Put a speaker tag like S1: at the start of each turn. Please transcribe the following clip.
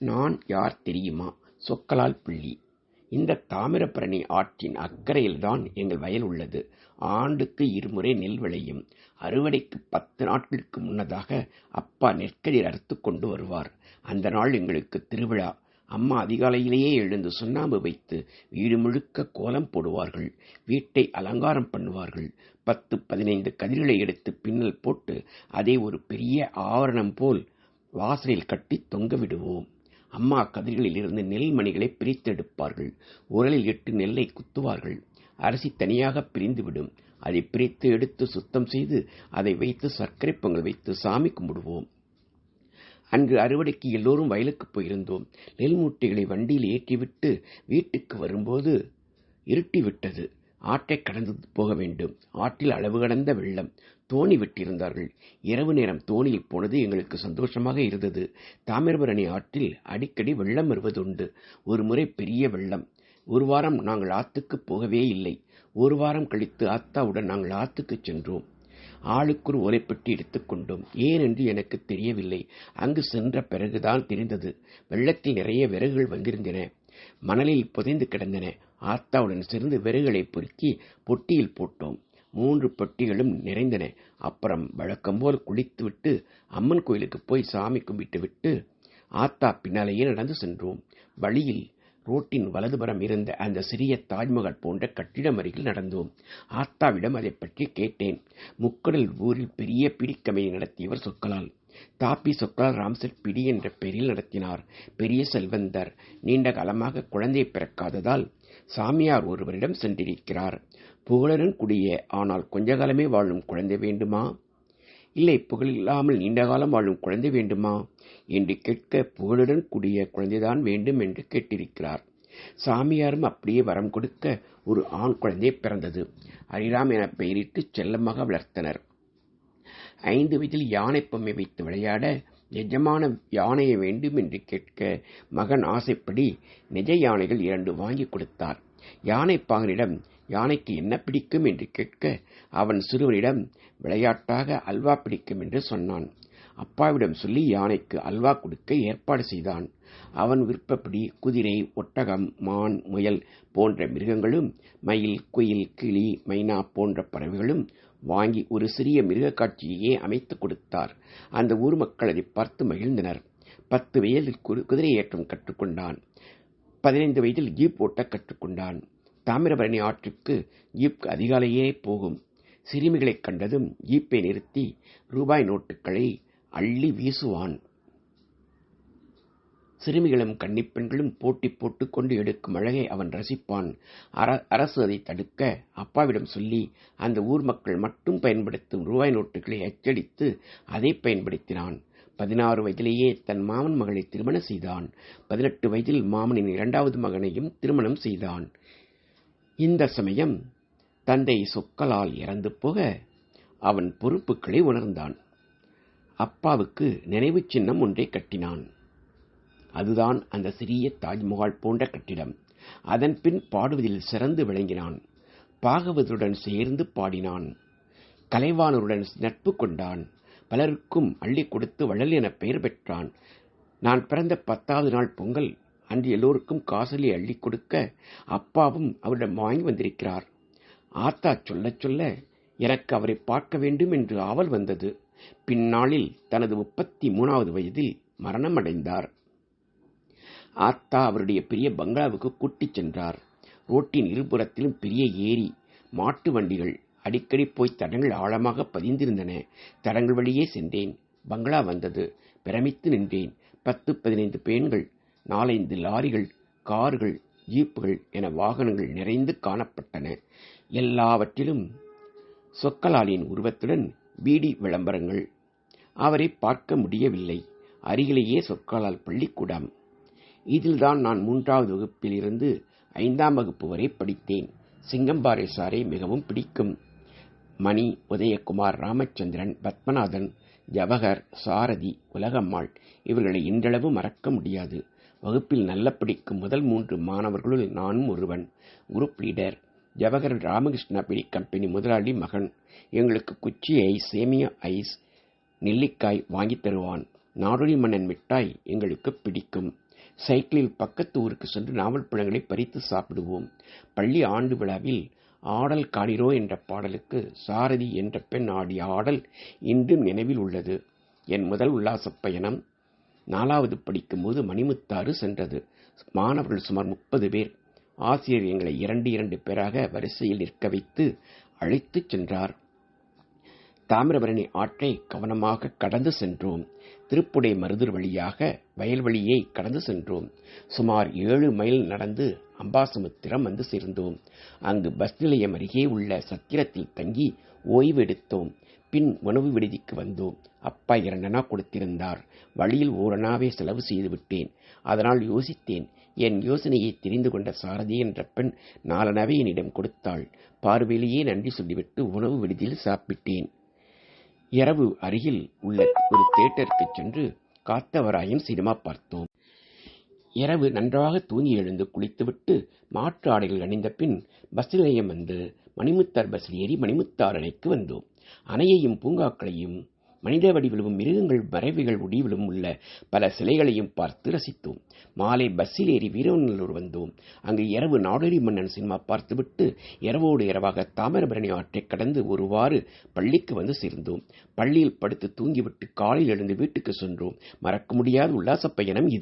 S1: நான் யார் தெரியுமா? சொக்கலால் பிள்ளி. இந்த தாமிரபரணி ஆற்றின் அக்கறையில்தான் எங்கள் வயல் உள்ளது. ஆண்டுக்கு இருமுறை நெல் விளையும். அறுவடைக்கு பத்து நாட்களுக்கு முன்னதாக அப்பா நெற்கதிர் அறுத்து கொண்டு வருவார். அந்த நாள் எங்களுக்கு திருவிழா. அம்மா அதிகாலையிலேயே எழுந்து சுண்ணாம்பு வைத்து வீடு முழுக்க கோலம் போடுவார்கள். வீட்டை அலங்காரம் பண்ணுவார்கள். பத்து பதினைந்து கதிர்களை எடுத்து பின்னல் போட்டு அதை ஒரு பெரிய ஆவரணம் போல் வாசலில் கட்டி தொங்க விடுவோம். அம்மா கதிர்களில் இருந்து நெல்மணிகளை பிரித்தெடுப்பார்கள். உரலில் இட்டு நெல்லை குத்துவார்கள். அரிசி தனியாக பிரிந்துவிடும். அதை பிரித்து எடுத்து சுத்தம் செய்து அதை வைத்து சர்க்கரை பொங்கல் வைத்து சாமி கும்பிடுவோம். அன்று அறுவடைக்கு எல்லோரும் வயலுக்கு போயிருந்தோம். நெல் மூட்டைகளை வண்டியில் ஏற்றிவிட்டு வீட்டுக்கு வரும்போது இருட்டிவிட்டது. ஆற்றை கடந்து போக வேண்டும். ஆற்றில் அளவு கடந்த வெள்ளம். தோணி விட்டிருந்தார்கள் இரவு நேரம் தோணியில் போனது எங்களுக்கு சந்தோஷமாக இருந்தது. தாமிரபரணி ஆற்றில் அடிக்கடி வெள்ளம் வருவதுண்டு. ஒரு முறை பெரிய வெள்ளம். ஒரு வாரம் நாங்கள் ஆத்துக்கு போகவே இல்லை. ஒரு வாரம் கழித்து ஆத்தாவுடன் நாங்கள் ஆத்துக்கு சென்றோம். ஆளுக்கு ஒரு ஓலைப்பெட்டி எடுத்துக்கொண்டோம் ஏன் என்று எனக்கு தெரியவில்லை. அங்கு சென்ற பிறகுதான் தெரிந்தது. வெள்ளத்தில் நிறைய விறகுகள் வந்திருந்தன. மணலில் புதைந்து கிடந்தன. ஆத்தாவுடன் சேர்ந்து விறகுகளை பொறுக்கி பொட்டியில் போட்டோம். மூன்று பொட்டிகளும் நிறைந்தன. அப்புறம் வழக்கம் போல் குளித்துவிட்டு அம்மன் கோயிலுக்கு போய் சாமி கும்பிட்டு விட்டு ஆத்தா பின்னாலேயே நடந்து சென்றோம். வழியில் ரோட்டின் வலதுபுறம் இருந்த அந்த சிறிய தாஜ்மஹால் போன்ற கட்டிடம் அருகில் நடந்தோம். ஆத்தாவிடம் அதை பற்றி கேட்டேன். முக்கடல் ஊரில் பெரிய பிடிக்கமையை நடத்தியவர் சொக்கலால் தாப்பி சொக்கலால் ராம்சர் பிடி என்ற பெயரில் நடத்தினார். பெரிய செல்வந்தர். நீண்ட காலமாக குழந்தை பிறக்காததால் சாமியார் ஒருவரிடம் சென்றிருக்கிறார். புகழரன் குடிய ஆனால் கொஞ்ச காலமே வாழும் குழந்தை வேண்டுமா? இல்லை புகழில்லாமல் நீண்ட காலம் வாழும் குழந்தை வேண்டுமா? என்று கேட்க புகழுடன் கூடிய குழந்தைதான் வேண்டும் என்று கேட்டிருக்கிறார். சாமியாரும் அப்படியே வரம் கொடுக்க ஒரு ஆண் குழந்தை பிறந்தது. ஹரிராம் என பெயரிட்டு செல்லமாக வளர்த்தனர். ஐந்து வயதில் யானை பொம்மை வைத்து விளையாட நிஜமான யானையை வேண்டும் என்று கேட்க மகன் ஆசைப்படி நிஜ யானைகள் இரண்டு வாங்கி கொடுத்தார். யானை பாகனிடம் யானைக்கு என்ன பிடிக்கும்? என்று கேட்க அவன் சிறுவனிடம் விளையாட்டாக அல்வா பிடிக்கும் என்று சொன்னான். அப்பாவிடம் சொல்லி யானைக்கு அல்வா கொடுக்க ஏற்பாடு செய்தான். அவன் விருப்பப்படி குதிரை ஒட்டகம் மான் முயல் போன்ற மிருகங்களும் மயில் குயில் கிளி மைனா போன்ற பறவைகளும் வாங்கி ஒரு சிறிய மிருக காட்சியையே அமைத்து கொடுத்தார். அந்த ஊர் மக்கள் அதை பார்த்து மகிழ்ந்தனர். பத்து வயதில் குதிரை ஏற்றம் கற்றுக்கொண்டான். பதினைந்து வயதில் ஜீப் ஓட்ட கற்றுக்கொண்டான். தாமிரபரணி ஆற்றுக்கு ஜீப் அதிகாலையே போகும். சிறுமிகளைக் கண்டதும் ஜீப்பை நிறுத்தி ரூபாய் நோட்டுகளை அள்ளி வீசுவான். சிறுமிகளும் கன்னிப்பெண்களும் போட்டி போட்டுக்கொண்டு எடுக்கும் அழகை அவன் ரசிப்பான். அரசு அதை தடுக்க அப்பாவிடம் சொல்லி அந்த ஊர் மக்கள் மட்டும் பயன்படுத்தும் ரூபாய் நோட்டுகளை அச்சடித்து அதை பயன்படுத்தினான். பதினாறு வயதிலேயே தன் மாமன் மகளை திருமணம் செய்தான். பதினெட்டு வயதில் மாமனின் இரண்டாவது மகனையும் திருமணம் செய்தான். இந்த சமயம் தந்தை சொக்கலால் இறந்து போக அவன் பொறுப்புகளை உணர்ந்தான். அப்பாவுக்கு நினைவு சின்னம் ஒன்றை கட்டினான். அதுதான் அந்த சிறிய தாஜ்மஹால் போன்ற கட்டிடம். அதன் பின் பாடுவதில் சிறந்து விளங்கினான். பாகவதுடன் சேர்ந்து பாடினான். கலைவாணருடன் நட்பு கொண்டான். பலருக்கும் அள்ளி கொடுத்து வள்ளல் என பெயர் பெற்றான். நான் பிறந்த பத்தாவது நாள் பொங்கல் அன்று எல்லோருக்கும் காசலி அள்ளி கொடுக்க அப்பாவும் அவரிடம் வாங்கி வந்திருக்கிறார். ஆத்தா சொல்லச் சொல்ல எனக்கு அவரை பார்க்க வேண்டும் என்று ஆவல் வந்தது. பின்னாளில் தனது முப்பத்தி மூணாவது வயதில் மரணமடைந்தார். ஆத்தா அவருடைய பெரிய பங்களாவுக்கு கூட்டிச் சென்றார். ரோட்டின் இருபுறத்திலும் பெரிய ஏரி மாட்டு வண்டிகள் அடிக்கடி போய் தடங்கள் ஆழமாக பதிந்திருந்தன. தடங்கள் வழியே சென்றேன். பங்களா வந்தது. பிரமித்து நின்றேன். பத்து பதினைந்து பேன்கள் நாலைந்து லாரிகள் கார்கள் ஜீப்புகள் என வாகனங்கள் நிறைந்து காணப்பட்டன. எல்லாவற்றிலும் சொக்கலாலின் உருவத்துடன் பீடி விளம்பரங்கள். அவரை பார்க்க முடியவில்லை. அருகிலேயே சொற்காலால் பள்ளிக்கூடம். இதில்தான் நான் மூன்றாவது வகுப்பிலிருந்து ஐந்தாம் வகுப்பு வரை படித்தேன். சிங்கம்பாறை சாரை மிகவும் பிடிக்கும். மணி உதயகுமார் ராமச்சந்திரன் பத்மநாதன் ஜவஹர் சாரதி உலகம்மாள் இவர்களை இன்றளவு மறக்க முடியாது. வகுப்பில் நல்ல படிக்கும் முதல் மூன்று மாணவர்களுள் நானும் ஒருவன். Group leader. ஜவஹர் ராமகிருஷ்ணா பிடி கம்பெனி முதலாளி மகன். எங்களுக்கு குச்சி ஐஸ் சேமியா ஐஸ் நெல்லிக்காய் வாங்கி தருவான். நாடோடி மன்னன் மிட்டாய் எங்களுக்கு பிடிக்கும். சைக்கிளில் பக்கத்து ஊருக்கு சென்று நாவல் பழங்களை பறித்து சாப்பிடுவோம். பள்ளி ஆண்டு விழாவில் ஆடல் காணிரோ என்ற பாடலுக்கு சாரதி என்ற பெண் ஆடிய ஆடல் இன்றும் நினைவில் உள்ளது. என் முதல் உல்லாசப் பயணம் நாலாவது படிக்கும்போது மணிமுத்தாறு சென்றது. மாணவர்கள் சுமார் முப்பது பேர். ஆசிரியர் எங்களை இரண்டு இரண்டு பேராக வரிசையில் நிற்க வைத்து அழைத்துச் சென்றார். தாமிரபரணி ஆற்றை கவனமாக கடந்து சென்றோம். திருப்புடை மருதூர் வழியாக வயல்வெளியை கடந்து சென்றோம். சுமார் ஏழு மைல் நடந்து அம்பாசமுத்திரம் வந்து சேர்ந்தோம். அங்கு பஸ் நிலையம் அருகே உள்ள சத்திரத்தில் தங்கி ஓய்வு எடுத்தோம் பின் உணவு விடுதிக்கு வந்தோம். அப்பா இரண்டனா கொடுத்திருந்தார். வழியில் ஓரணாவே செலவு செய்து விட்டேன் அதனால் யோசித்தேன். என் யோசனையை தெரிந்து கொண்ட சாரதி என்ற பெண் நாலனவே என்னிடம் கொடுத்தாள். பார்வையிலேயே நன்றி சொல்லிவிட்டு உணவு விடுதியில் சாப்பிட்டேன். இரவு அருகில் உள்ள ஒரு தியேட்டருக்கு சென்று காத்தவராயன் சினிமா பார்த்தோம். இரவு நன்றாக தூங்கி எழுந்து குளித்துவிட்டு மாற்று ஆடைகள் அணிந்த பின் பஸ் நிலையம் வந்து மணிமுத்தார் பஸ்ஸில் ஏறி மணிமுத்தார் அணைக்கு வந்தோம். அணையையும் பூங்காக்களையும் மனித வடிவிலும் மிருகங்கள் பறவைகள் வடிவிலும் உள்ள பல சிலைகளையும் பார்த்து ரசித்தோம். மாலை பஸ்ஸில் ஏறி வீரநல்லூர் வந்தோம். அங்கு இரவு நாடோடி மன்னன் சினிமா பார்த்துவிட்டு இரவோடு இரவாக தாமிரபரணி ஆற்றை கடந்து ஒருவாறு பள்ளிக்கு வந்து சேர்ந்தோம். பள்ளியில் படுத்து தூங்கிவிட்டு காலையில் எழுந்து வீட்டுக்கு சென்றோம். மறக்க முடியாத உல்லாச பயணம் இது.